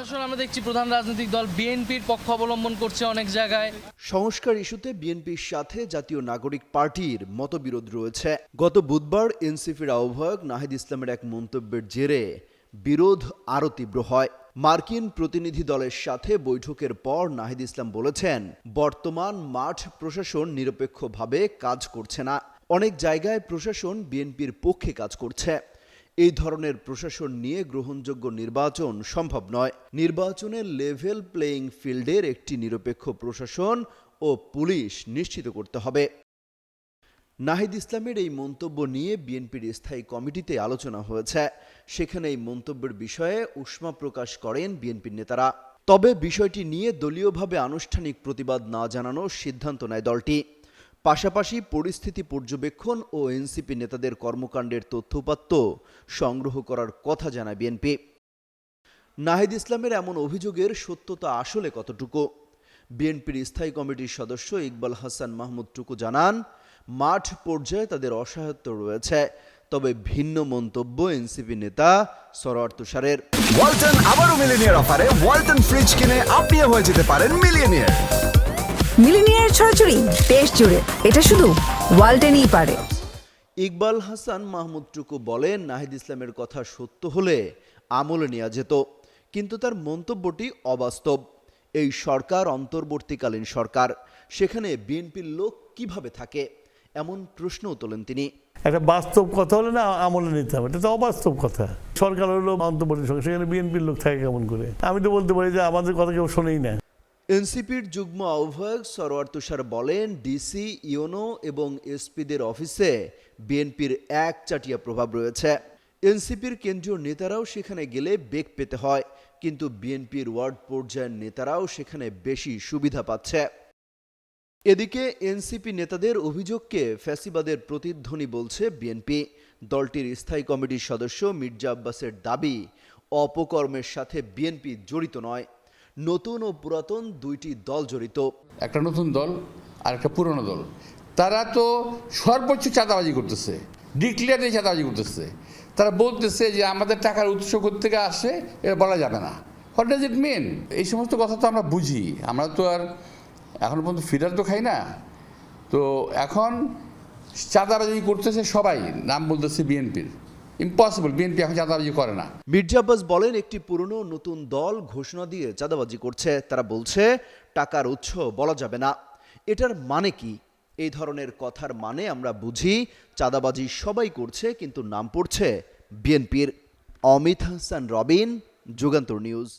আমরা দেখছি প্রধান রাজনৈতিক দল বিএনপির পক্ষ অবলম্বন করছে অনেক জায়গায়। সংস্কার ইস্যুতে বিএনপির সাথে জাতীয় নাগরিক পার্টির মতবিরোধ রয়েছে। গত বুধবার এনসিপির আহ্বায়ক নাহিদ ইসলামের এক মন্তব্যের জেরে বিরোধ আরও তীব্র হয়। মার্কিন প্রতিনিধি দলের সাথে বৈঠকের পর নাহিদ ইসলাম বলেছেন, বর্তমান মাঠ প্রশাসন নিরপেক্ষভাবে কাজ করছে না। অনেক জায়গায় প্রশাসন বিএনপির পক্ষে কাজ করছে। এই ধরনের প্রশাসন নিয়ে গ্রহণযোগ্য নির্বাচন সম্ভব নয়। নির্বাচনের লেভেল প্লেয়িং ফিল্ডের একটি নিরপেক্ষ প্রশাসন ও পুলিশ নিশ্চিত করতে হবে। নাহিদ ইসলামের এই মন্তব্য নিয়ে বিএনপির স্থায়ী কমিটিতে আলোচনা হয়েছে। সেখানে এই মন্তব্যের বিষয়ে উষ্মা প্রকাশ করেন বিএনপির নেতারা। তবে বিষয়টি নিয়ে দলীয়ভাবে আনুষ্ঠানিক প্রতিবাদ না জানানোর সিদ্ধান্ত নেয় দলটি। পাশাপাশি পরিস্থিতি পর্যবেক্ষণ ও এনসিপি নেতাদের কর্মকাণ্ডের তথ্যপাত্য সংগ্রহ করার কথা জানায় বিএনপি। নাহিদ ইসলামের এমন অভিযোগের সত্যতা আসলে কতটুকু? বিএনপির স্থায়ী কমিটির সদস্য ইকবাল হাসান মাহমুদ টুকু জানান মাঠ পর্যায়ে তাদের অসহায়ত্ব রয়েছে তবে ভিন্ন মন্তব্য এনসিপি নেতা সরোয়ার তুষারের। ওয়ালটন আবারও মিলিনিয়ার অফারে ওয়ালটন ফ্রিজ কিনে আপনিও হয়ে যেতে পারেন মিলিয়নিয়ার। মিলিনিয়ার ছড়াছড়ি দেশ জুড়ে। এটা শুধু ওয়ালটেনই পারে। ইকবাল হাসান মাহমুদ টুকু বলেন নাহিদ ইসলামের কথা সত্য হলে আমলে নেওয়া যেত কিন্তু তার মন্তব্যটি অবাস্তব। এই সরকার অন্তর্বর্তীকালীন সরকার সেখানে বিএনপির লোক কীভাবে থাকে এমন প্রশ্নও তোলেন তিনি। একটা বাস্তব কথা হলে না আমলে নিতে হবে এটা তো অবাস্তব কথা। সরকার হলো অন্তর্বর্তী সরকার সেখানে বিএনপির লোক থাকে কেমন করে? আমি তো বলতে পারি যে আমাদের কথা কেউ শোনেই না। এনসিপির যুগ্ম আহ্বায়ক সরোয়ার তুষার বলেন, ডিসি, ইওনো এবং এসপিদের অফিসে বিএনপির এক চাটিয়া প্রভাব রয়েছে। এনসিপির কেন্দ্রীয় নেতারাও সেখানে গেলে বেগ পেতে হয়, কিন্তু বিএনপির ওয়ার্ড পর্যায়ের নেতারাও সেখানে বেশি সুবিধা পাচ্ছে। এদিকে এনসিপি নেতাদের অভিযোগকে ফ্যাসিবাদের প্রতিধ্বনি বলছে বিএনপি। দলটির স্থায়ী কমিটির সদস্য মির্জা আব্বাসের দাবি, অপকর্মের সাথে বিএনপি জড়িত নয়। নতুন ও পুরাতন দুইটি দল জড়িত। একটা নতুন দল, আর একটা পুরনো দল। তারা তো সর্বোচ্চ চাঁদাবাজি করতেছে ডিক্লেয়ারে চাঁদাবাজি করতেছে। তারা বলতেছে যে আমাদের টাকার উৎস থেকে আসে, এটা বলা যাবে না। হোয়াট ডাজ ইট মিন এই সমস্ত কথা তো আমরা বুঝি। আমরা তো আর এখন পর্যন্ত ফিডার তো খাই না। তো এখন চাঁদাবাজি করতেছে সবাই, নাম বলতেছে বিএনপির। ইম্পসিবল বিএনপি এখন চাঁদাবাজি করে না। মির্জা আব্বাস বলেন, একটি পুরনো নতুন দল ঘোষণা দিয়ে চাঁদাবাজি করছে। তারা বলছে, টাকার উৎস বলা যাবে না। এটার মানে কি? এই ধরনের কথার মানে আমরা বুঝি, চাঁদাবাজি সবাই করছে, কিন্তু নাম পড়ছে বিএনপির অমিত হাসান রবিন, যুগান্তর নিউজ।